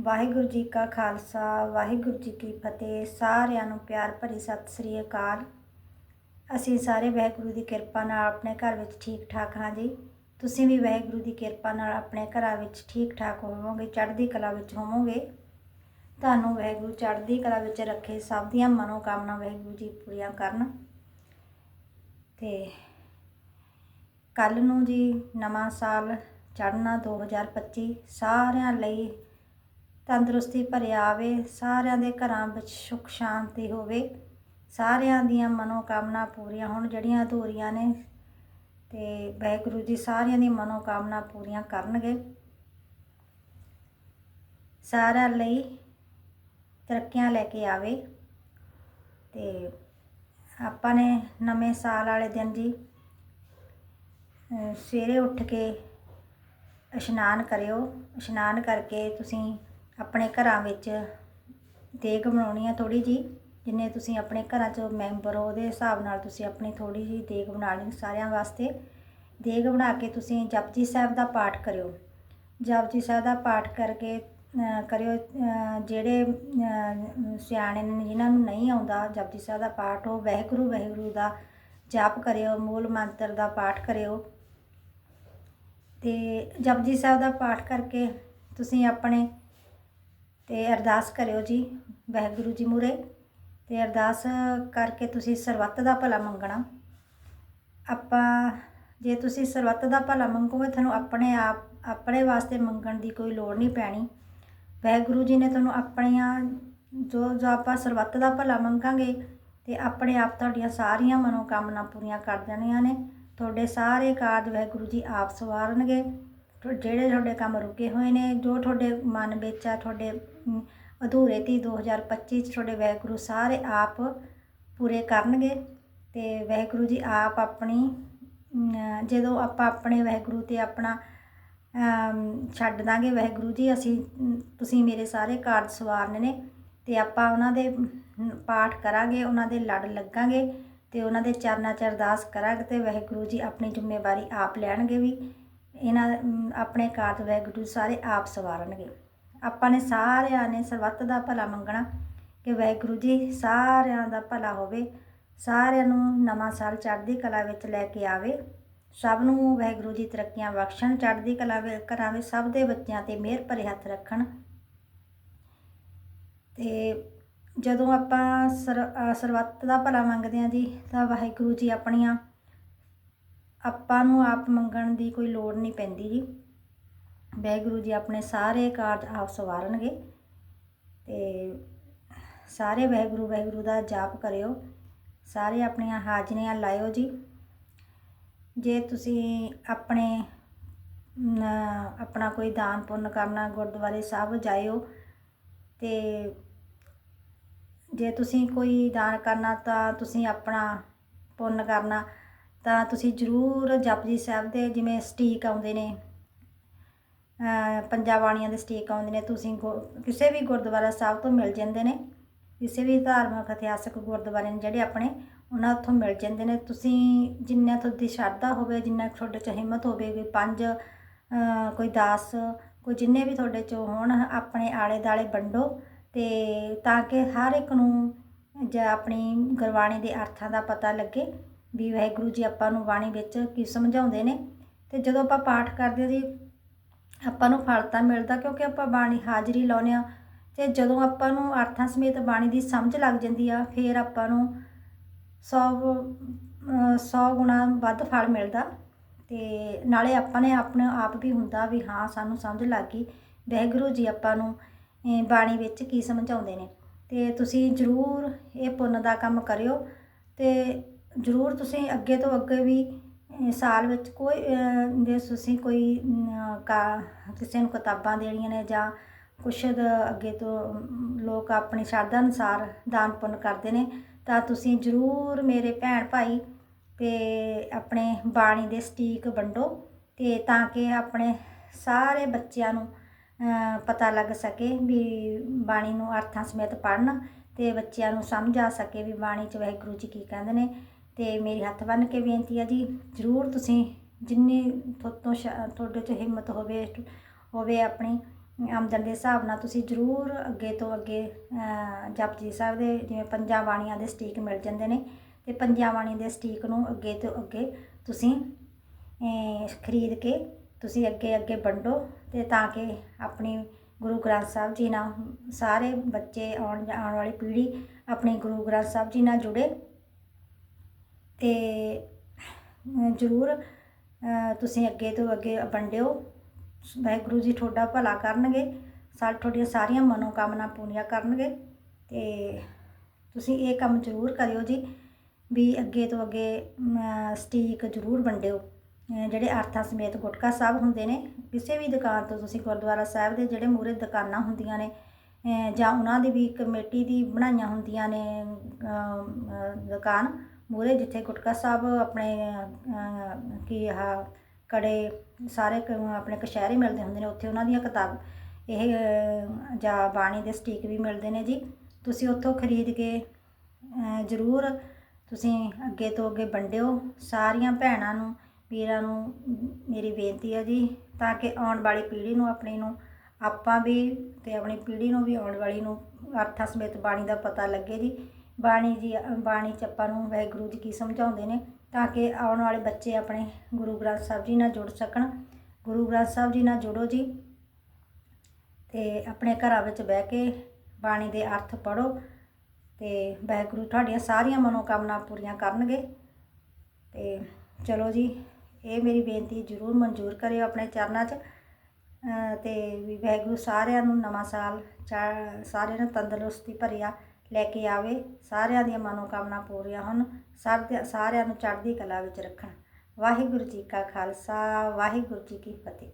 ਵਾਹਿਗੁਰੂ ਜੀ ਕਾ ਖਾਲਸਾ, ਵਾਹਿਗੁਰੂ ਜੀ ਕੀ ਫਤਿਹ। ਸਾਰਿਆਂ ਨੂੰ ਪਿਆਰ ਭਰੀ ਸਤਿ ਸ੍ਰੀ ਅਕਾਲ। ਅਸੀਂ ਸਾਰੇ ਵਾਹਿਗੁਰੂ ਦੀ ਕਿਰਪਾ ਨਾਲ ਆਪਣੇ ਘਰ ਵਿੱਚ ਠੀਕ ਠਾਕ ਹਾਂ ਜੀ। ਤੁਸੀਂ ਵੀ ਵਾਹਿਗੁਰੂ ਦੀ ਕਿਰਪਾ ਨਾਲ ਆਪਣੇ ਘਰਾਂ ਵਿੱਚ ਠੀਕ ਠਾਕ ਹੋਵੋਗੇ, ਚੜ੍ਹਦੀ ਕਲਾ ਵਿੱਚ ਹੋਵੋਗੇ। ਤੁਹਾਨੂੰ ਵਾਹਿਗੁਰੂ ਚੜ੍ਹਦੀ ਕਲਾ ਵਿੱਚ ਰੱਖੇ ਸਭ ਦੀਆਂ ਮਨੋ ਕਾਮਨਾ ਵਾਹਿਗੁਰੂ ਜੀ ਪੂਰੀਆਂ ਕਰਨ। ਤੇ ਕੱਲ ਨੂੰ ਜੀ ਨਵਾਂ ਸਾਲ ਚੜ੍ਹਨਾ 2025 ਸਾਰਿਆਂ ਲਈ ਤੰਦਰੁਸਤੀ ਭਰਿਆ ਆਵੇ, ਸਾਰਿਆਂ ਦੇ ਘਰਾਂ ਵਿੱਚ ਸੁੱਖ ਸ਼ਾਂਤੀ ਹੋਵੇ, ਸਾਰਿਆਂ ਦੀਆਂ ਮਨੋਕਾਮਨਾ ਪੂਰੀਆਂ ਹੋਣ, ਜਿਹੜੀਆਂ ਅਧੂਰੀਆਂ ਨੇ, ਤੇ ਵਾਹਿਗੁਰੂ ਜੀ ਸਾਰਿਆਂ ਦੀ ਮਨੋਕਾਮਨਾ ਪੂਰੀਆਂ ਕਰਨਗੇ। ਸਾਰਿਆਂ ਲਈ ਤਰੱਕੀਆਂ ਲੈ ਕੇ ਆਵੇ। ਤੇ ਆਪਾਂ ਨੇ ਨਵੇਂ ਸਾਲ ਵਾਲੇ ਦਿਨ ਜੀ ਸਵੇਰੇ ਉੱਠ ਕੇ ਇਸ਼ਨਾਨ ਕਰਿਓ। ਇਸ਼ਨਾਨ ਕਰਕੇ ਤੁਸੀਂ ਆਪਣੇ ਘਰਾਂ ਵਿੱਚ ਦੇਗ ਬਣਾਉਣੀ ਆ ਥੋੜ੍ਹੀ ਜੀ ਜਿੰਨੇ ਤੁਸੀਂ ਆਪਣੇ ਘਰਾਂ 'ਚ ਮੈਂਬਰ ਹੋ, ਉਹਦੇ ਹਿਸਾਬ ਨਾਲ ਤੁਸੀਂ ਆਪਣੀ ਥੋੜ੍ਹੀ ਜੀ ਦੇਗ ਬਣਾ ਸਾਰਿਆਂ ਵਾਸਤੇ। ਦੇਗ ਬਣਾ ਕੇ ਤੁਸੀਂ ਜਪਜੀ ਸਾਹਿਬ ਦਾ ਪਾਠ ਕਰਿਓ। ਜਪਜੀ ਸਾਹਿਬ ਦਾ ਪਾਠ ਕਰਕੇ ਕਰਿਓ ਜਿਹੜੇ ਸਿਆਣੇ ਨੇ ਜਿਨ੍ਹਾਂ ਨੂੰ ਨਹੀਂ ਆਉਂਦਾ ਜਪਜੀ ਸਾਹਿਬ ਦਾ ਪਾਠ, ਉਹ ਵਾਹਿਗੁਰੂ ਵਾਹਿਗੁਰੂ ਦਾ ਜਾਪ ਕਰਿਓ, ਮੂਲ ਮੰਤਰ ਦਾ ਪਾਠ ਕਰਿਓ। ਤੇ ਜਪਜੀ ਸਾਹਿਬ ਦਾ ਪਾਠ ਕਰਕੇ ਤੁਸੀਂ ਆਪਣੇ ਅਤੇ ਅਰਦਾਸ ਕਰਿਓ ਜੀ ਵਾਹਿਗੁਰੂ ਜੀ ਮੂਹਰੇ ਅਤੇ ਅਰਦਾਸ ਕਰਕੇ ਤੁਸੀਂ ਸਰਬੱਤ ਦਾ ਭਲਾ ਮੰਗਣਾ। ਆਪਾਂ ਜੇ ਤੁਸੀਂ ਸਰਬੱਤ ਦਾ ਭਲਾ ਮੰਗੋਗੇ ਤੁਹਾਨੂੰ ਆਪਣੇ ਆਪ, ਆਪਣੇ ਵਾਸਤੇ ਮੰਗਣ ਦੀ ਕੋਈ ਲੋੜ ਨਹੀਂ ਪੈਣੀ। ਵਾਹਿਗੁਰੂ ਜੀ ਨੇ ਤੁਹਾਨੂੰ ਆਪਣੀਆਂ ਜੋ ਜੋ ਆਪਾਂ ਸਰਬੱਤ ਦਾ ਭਲਾ ਮੰਗਾਂਗੇ ਤੇ ਆਪਣੇ ਆਪ ਤੁਹਾਡੀਆਂ ਸਾਰੀਆਂ ਮਨੋਕਾਮਨਾ ਪੂਰੀਆਂ ਕਰ ਦੇਣੀਆਂ ਨੇ। ਤੁਹਾਡੇ ਸਾਰੇ ਕਾਰਜ ਵਾਹਿਗੁਰੂ ਜੀ ਆਪ ਸਵਾਰਨਗੇ। ਜਿਹੜੇ ਤੁਹਾਡੇ ਕੰਮ ਰੁਕੇ ਹੋਏ ਨੇ ਜੋ ਤੁਹਾਡੇ ਮਨ ਵਿੱਚ ਆ ਤੁਹਾਡੇ ਅਮ, ਅਧੂਰੇ ਤੀ 2025 ਚ ਤੁਹਾਡੇ ਵਾਹਿਗੁਰੂ ਸਾਰੇ ਆਪ ਪੂਰੇ ਕਰਨਗੇ ਤੇ ਵਾਹਿਗੁਰੂ ਜੀ ਆਪ ਆਪਣੀ ਜਦੋਂ ਆਪਾਂ ਆਪਣੇ ਵਾਹਿਗੁਰੂ ਤੇ ਆਪਣਾ ਛੱਡ ਦਾਂਗੇ ਵਾਹਿਗੁਰੂ ਜੀ ਅਸੀਂ ਤੁਸੀਂ ਮੇਰੇ ਸਾਰੇ ਕਾਰਜ ਸਵਾਰਨੇ ਨੇ ਤੇ ਆਪਾਂ ਉਹਨਾਂ ਦੇ ਪਾਠ ਕਰਾਂਗੇ ਉਹਨਾਂ ਦੇ ਲੜ ਲੱਗਾਂਗੇ ਤੇ ਉਹਨਾਂ ਦੇ ਚਰਨਾਂ 'ਚ ਅਰਦਾਸ ਕਰਾਂਗੇ ਤੇ ਵਾਹਿਗੁਰੂ ਜੀ ਆਪਣੀ ਜ਼ਿੰਮੇਵਾਰੀ ਆਪ ਲੈਣਗੇ ਵੀ। ਇਹਨਾਂ ਆਪਣੇ ਕਾਰਜ ਵਾਹਿਗੁਰੂ ਸਾਰੇ ਆਪ ਸਵਾਰਨਗੇ। ਆਪਾਂ ਨੇ ਸਾਰਿਆਂ ਨੇ ਸਰਬੱਤ ਦਾ ਭਲਾ ਮੰਗਣਾ ਕਿ ਵਾਹਿਗੁਰੂ ਜੀ ਸਾਰਿਆਂ ਦਾ ਭਲਾ ਹੋਵੇ, ਸਾਰਿਆਂ ਨੂੰ ਨਵਾਂ ਸਾਲ ਚੜ੍ਹਦੀ ਕਲਾ ਵਿੱਚ ਲੈ ਕੇ ਆਵੇ। ਸਭ ਨੂੰ ਵਾਹਿਗੁਰੂ ਜੀ ਤਰੱਕੀਆਂ ਬਖਸ਼ਣ, ਚੜ੍ਹਦੀ ਕਲਾ ਵਿੱਚ ਘਰਾਂ ਵਿੱਚ ਸਭ ਦੇ ਬੱਚਿਆਂ ਤੇ ਮਿਹਰ ਭਰੇ ਹੱਥ ਰੱਖਣ। ਤੇ ਜਦੋਂ ਆਪਾਂ ਸਰਬੱਤ ਦਾ ਭਲਾ ਮੰਗਦੇ ਹਾਂ ਜੀ, ਤਾਂ ਵਾਹਿਗੁਰੂ ਜੀ ਆਪਣੀਆਂ ਆਪਾਂ ਨੂੰ ਆਪ ਮੰਗਣ ਦੀ ਕੋਈ ਲੋੜ ਨਹੀਂ ਪੈਂਦੀ ਜੀ। ਵਾਹਿਗੁਰੂ ਜੀ ਆਪਣੇ ਸਾਰੇ ਕਾਰਜ ਆਪ ਸਵਾਰਨਗੇ ਤੇ ਸਾਰੇ ਵਾਹਿਗੁਰੂ ਵਾਹਿਗੁਰੂ ਦਾ ਜਾਪ ਕਰਿਓ। ਸਾਰੇ ਆਪਣੀਆਂ ਹਾਜ਼ਰੀਆਂ ਲਾਇਓ ਜੀ। ਜੇ ਤੁਸੀਂ ਆਪਣੇ ਆਪਣਾ ਕੋਈ ਦਾਨ ਪੁੰਨ ਕਰਨਾ ਗੁਰਦੁਆਰੇ ਸਾਹਿਬ ਜਾਇਓ ਤੇ ਜੇ ਤੁਸੀਂ ਕੋਈ ਦਾਨ ਕਰਨਾ ਤਾਂ ਤੁਸੀਂ ਆਪਣਾ ਪੁੰਨ ਕਰਨਾ। ਤਾਂ ਤੁਸੀਂ ਜ਼ਰੂਰ ਜਪਜੀ ਸਾਹਿਬ ਦੇ ਜਿਵੇਂ ਸਟੀਕ ਆਉਂਦੇ ਨੇ ਅ, ਬਾਣੀਆਂ ਦੇ ਸਟੀਕ ਆਉਂਦੇ ਨੇ ਤੁਸੀਂ ਗੁ- ਕਿਸੇ ਵੀ ਗੁਰਦੁਆਰਾ ਸਾਹਿਬ ਤੋਂ ਮਿਲ ਜਾਂਦੇ ਨੇ ਕਿਸੇ ਵੀ ਧਾਰਮਿਕ ਇਤਿਹਾਸਕ ਗੁਰਦੁਆਰੇ ਨੇ ਜਿਹੜੇ ਆਪਣੇ ਉਹਨਾਂ ਉੱਥੋਂ ਮਿਲ ਜਾਂਦੇ ਨੇ। ਤੁਸੀਂ ਜਿੰਨਾ ਤੁਹਾਡੀ ਸ਼ਰਧਾ ਹੋਵੇ ਜਿੰਨਾ ਤੁਹਾਡੇ 'ਚ ਹਿੰਮਤ ਹੋਵੇ ਕੋਈ ਪੰਜ ਕੋਈ 10 ਕੋਈ ਜਿੰਨੇ ਵੀ ਤੁਹਾਡੇ 'ਚ ਹੋਣ ਆਪਣੇ ਆਲੇ ਦਾਲੇ ਵੰਡੋ ਤੇ ਤਾਂ ਕਿ ਹਰ ਇੱਕ ਨੂੰ ਜਾਂ ਆਪਣੀ ਗੁਰਬਾਣੀ ਦੇ ਅਰਥਾਂ ਦਾ ਪਤਾ ਲੱਗੇ। ਵੀ ਵਾਹਿਗੁਰੂ ਜੀ ਆਪਾਂ ਨੂੰ ਬਾਣੀ ਵਿੱਚ ਕੀ ਸਮਝਾਉਂਦੇ ਨੇ ਤੇ ਜਦੋਂ ਆਪਾਂ ਪਾਠ ਕਰਦੇ ਹਾਂ ਜੀ, ਆਪਾਂ ਨੂੰ ਫਲ ਤਾਂ ਮਿਲਦਾ ਕਿਉਂਕਿ ਆਪਾਂ ਬਾਣੀ ਹਾਜ਼ਰੀ ਲਾਉਂਦੇ ਆ ਤੇ ਜਦੋਂ ਆਪਾਂ ਨੂੰ ਅਰਥਾਂ ਸਮੇਤ ਬਾਣੀ ਦੀ ਸਮਝ ਲੱਗ ਜਾਂਦੀ ਆ, ਫਿਰ ਆਪਾਂ ਨੂੰ 100 100 ਗੁਣਾ ਵੱਧ ਫਲ ਮਿਲਦਾ ਤੇ ਨਾਲੇ ਆਪਾਂ ਨੇ ਆਪਣੇ ਆਪ ਵੀ ਹੁੰਦਾ ਵੀ ਹਾਂ ਸਾਨੂੰ ਸਮਝ ਲੱਗ ਗਈ, ਵਾਹਿਗੁਰੂ ਜੀ ਆਪਾਂ ਨੂੰ ਬਾਣੀ ਵਿੱਚ ਕੀ ਸਮਝਾਉਂਦੇ ਨੇ। ਤੇ ਤੁਸੀਂ ਜ਼ਰੂਰ ਇਹ ਪੁੰਨ ਦਾ ਕੰਮ ਕਰਿਓ ਤੇ ਜ਼ਰੂਰ ਤੁਸੀਂ ਅੱਗੇ ਤੋਂ ਅੱਗੇ ਵੀ ਸਾਲ ਵਿੱਚ ਕੋਈ ਜੇ ਤੁਸੀਂ ਕੋਈ ਕਾ, ਕਿਸੇ ਨੂੰ ਕਿਤਾਬਾਂ ਦੇਣੀਆਂ ਨੇ ਜਾਂ ਕੁਛ ਅੱਗੇ ਤੋਂ ਲੋਕ ਆਪਣੀ ਸ਼ਰਧਾ ਅਨੁਸਾਰ ਦਾਨ ਪੁੰਨ ਕਰਦੇ ਨੇ, ਤਾਂ ਤੁਸੀਂ ਜ਼ਰੂਰ ਮੇਰੇ ਭੈਣ ਭਾਈ ਤੇ ਆਪਣੇ ਬਾਣੀ ਦੇ ਸਟੀਕ ਵੰਡੋ ਤੇ ਤਾਂ ਕਿ ਆਪਣੇ ਸਾਰੇ ਬੱਚਿਆਂ ਨੂੰ ਪਤਾ ਲੱਗ ਸਕੇ ਵੀ ਬਾਣੀ ਨੂੰ ਅਰਥਾਂ ਸਮੇਤ ਪੜ੍ਹਨ ਤੇ ਬੱਚਿਆਂ ਨੂੰ ਸਮਝ ਆ ਸਕੇ ਵੀ ਬਾਣੀ 'ਚ ਵਾਹਿਗੁਰੂ ਜੀ ਕੀ ਕਹਿੰਦੇ ਨੇ। ਤੇ ਮੇਰੀ ਹੱਥ ਬੰਨ੍ਹ ਕੇ ਬੇਨਤੀ ਹੈ ਜੀ ਜ਼ਰੂਰ ਤੁਸੀਂ ਜਿੰਨੀ ਤੋਂ ਸ਼- ਤੁਹਾਡੇ 'ਚ ਹਿੰਮਤ ਹੋਵੇ ਹੋਵੇ ਆਪਣੀ ਆਮਦਨ ਦੇ ਹਿਸਾਬ ਨਾਲ ਤੁਸੀਂ ਜ਼ਰੂਰ ਅੱਗੇ ਤੋਂ ਅੱਗੇ ਅ, ਜਪਜੀ ਸਾਹਿਬ ਦੇ ਜਿਵੇਂ ਪੰਜਾਂ ਬਾਣੀਆਂ ਦੇ ਸਟੀਕ ਮਿਲ ਜਾਂਦੇ ਨੇ ਤੇ ਪੰਜਾਂ ਬਾਣੀ ਦੇ ਸਟੀਕ ਨੂੰ ਅੱਗੇ ਤੋਂ ਅੱਗੇ ਤੁਸੀਂ ਖਰੀਦ ਕੇ ਤੁਸੀਂ ਅੱਗੇ ਅੱਗੇ ਵੰਡੋ ਤੇ ਤਾਂ ਕਿ ਆਪਣੀ ਗੁਰੂ ਗ੍ਰੰਥ ਸਾਹਿਬ ਜੀ ਨਾਲ ਸਾਰੇ ਬੱਚੇ ਆਉਣ ਆਉਣ ਵਾਲੀ ਪੀੜ੍ਹੀ ਆਪਣੀ ਗੁਰੂ ਗ੍ਰੰਥ ਸਾਹਿਬ ਜੀ ਨਾਲ ਜੁੜੇ ਅਤੇ ਜ਼ਰੂਰ ਤੁਸੀਂ ਅੱਗੇ ਤੋਂ ਅੱਗੇ ਵੰਡਿਓ ਵਾਹਿਗੁਰੂ ਜੀ ਤੁਹਾਡਾ ਭਲਾ ਕਰਨਗੇ। ਸਾ ਤੁਹਾਡੀਆਂ ਸਾਰੀਆਂ ਮਨੋਕਾਮਨਾ ਪੂਰੀਆਂ ਕਰਨਗੇ। ਅਤੇ ਤੁਸੀਂ ਇਹ ਕੰਮ ਜ਼ਰੂਰ ਕਰਿਓ ਜੀ ਵੀ ਅੱਗੇ ਤੋਂ ਅੱਗੇ ਸਟੀਕ ਜ਼ਰੂਰ ਵੰਡਿਓ। ਜਿਹੜੇ ਅਰਥਾਂ ਸਮੇਤ ਗੁਟਕਾ ਸਾਹਿਬ ਹੁੰਦੇ ਨੇ, ਕਿਸੇ ਵੀ ਦੁਕਾਨ ਤੋਂ ਤੁਸੀਂ ਗੁਰਦੁਆਰਾ ਸਾਹਿਬ ਦੇ ਜਿਹੜੇ ਮੂਹਰੇ ਦੁਕਾਨਾਂ ਹੁੰਦੀਆਂ ਨੇ ਜਾਂ ਉਹਨਾਂ ਦੀ ਵੀ ਕਮੇਟੀ ਦੀ ਬਣਾਈਆਂ ਹੁੰਦੀਆਂ ਨੇ ਦੁਕਾਨ ਮੂਹਰੇ ਜਿੱਥੇ ਗੁਟਕਾ ਸਾਹਿਬ ਆਪਣੇ ਕੀ ਆਹ ਕੜੇ ਸਾਰੇ ਕ- ਆਪਣੇ ਕਸ਼ਹਿਰੇ ਮਿਲਦੇ ਹੁੰਦੇ ਨੇ, ਉੱਥੇ ਉਹਨਾਂ ਦੀਆਂ ਕਿਤਾਬ, ਇਹ ਜਾਂ ਬਾਣੀ ਦੇ ਸਟੀਕ ਵੀ ਮਿਲਦੇ ਨੇ ਜੀ। ਤੁਸੀਂ ਉੱਥੋਂ ਖਰੀਦ ਕੇ ਜ਼ਰੂਰ ਤੁਸੀਂ ਅੱਗੇ ਤੋਂ ਅੱਗੇ ਵੰਡਿਓ। ਸਾਰੀਆਂ ਭੈਣਾਂ ਨੂੰ, ਵੀਰਾਂ ਨੂੰ ਮੇਰੀ ਬੇਨਤੀ ਹੈ ਜੀ, ਤਾਂ ਕਿ ਆਉਣ ਵਾਲੀ ਪੀੜ੍ਹੀ ਨੂੰ ਆਪਣੀ ਨੂੰ, ਆਪਾਂ ਵੀ ਤੇ ਆਪਣੀ ਪੀੜ੍ਹੀ ਨੂੰ ਵੀ ਆਉਣ ਵਾਲੀ ਨੂੰ ਅਰਥਾਂ ਸਮੇਤ ਬਾਣੀ ਦਾ ਪਤਾ ਲੱਗੇ ਜੀ। ਬਾਣੀ ਜੀ ਬਾਣੀ ਚ ਆਪਾਂ ਨੂੰ ਵਾਹਿਗੁਰੂ ਜੀ ਕੀ ਸਮਝਾਉਂਦੇ ਨੇ ਤਾਂ ਕਿ ਆਉਣ ਵਾਲੇ ਬੱਚੇ ਆਪਣੇ ਗੁਰੂ ਗ੍ਰੰਥ ਸਾਹਿਬ ਜੀ ਨਾਲ ਜੁੜ ਸਕਣ। ਗੁਰੂ ਗ੍ਰੰਥ ਸਾਹਿਬ ਜੀ ਨਾਲ ਜੁੜੋ ਜੀ ਤੇ ਆਪਣੇ ਘਰਾਂ ਵਿੱਚ ਬਹਿ ਕੇ ਬਾਣੀ ਦੇ ਅਰਥ ਪੜੋ ਤੇ ਵਾਹਿਗੁਰੂ ਤੁਹਾਡੀਆਂ ਸਾਰੀਆਂ ਮਨੋਕਾਮਨਾ ਪੂਰੀਆਂ ਕਰਨਗੇ। ਤੇ ਚਲੋ ਜੀ ਇਹ ਮੇਰੀ ਬੇਨਤੀ ਜ਼ਰੂਰ ਮਨਜ਼ੂਰ ਕਰਿਓ ਆਪਣੇ ਚਰਨਾਂ 'ਚ। ਅ, ਤੇ ਵੀ ਵਾਹਿਗੁਰੂ ਸਾਰਿਆਂ ਨੂੰ ਨਵਾਂ ਸਾਲ ਚਾ- ਸਾਰਿਆਂ ਨੂੰ ਤੰਦਰੁਸਤੀ ਭਰਿਆ ਲੈ ਕੇ ਆਵੇ, ਸਾਰਿਆਂ ਦੀਆਂ ਮਨੋਕਾਮਨਾ ਪੂਰੀਆਂ ਹੋਣ ਸਾਰੇ ਸਾਰਿਆਂ ਨੂੰ ਚੜ੍ਹਦੀ ਕਲਾ ਵਿੱਚ ਰੱਖਣ। ਵਾਹਿਗੁਰੂ ਜੀ ਕਾ ਖਾਲਸਾ, ਵਾਹਿਗੁਰੂ ਜੀ ਕੀ ਫਤਿਹ।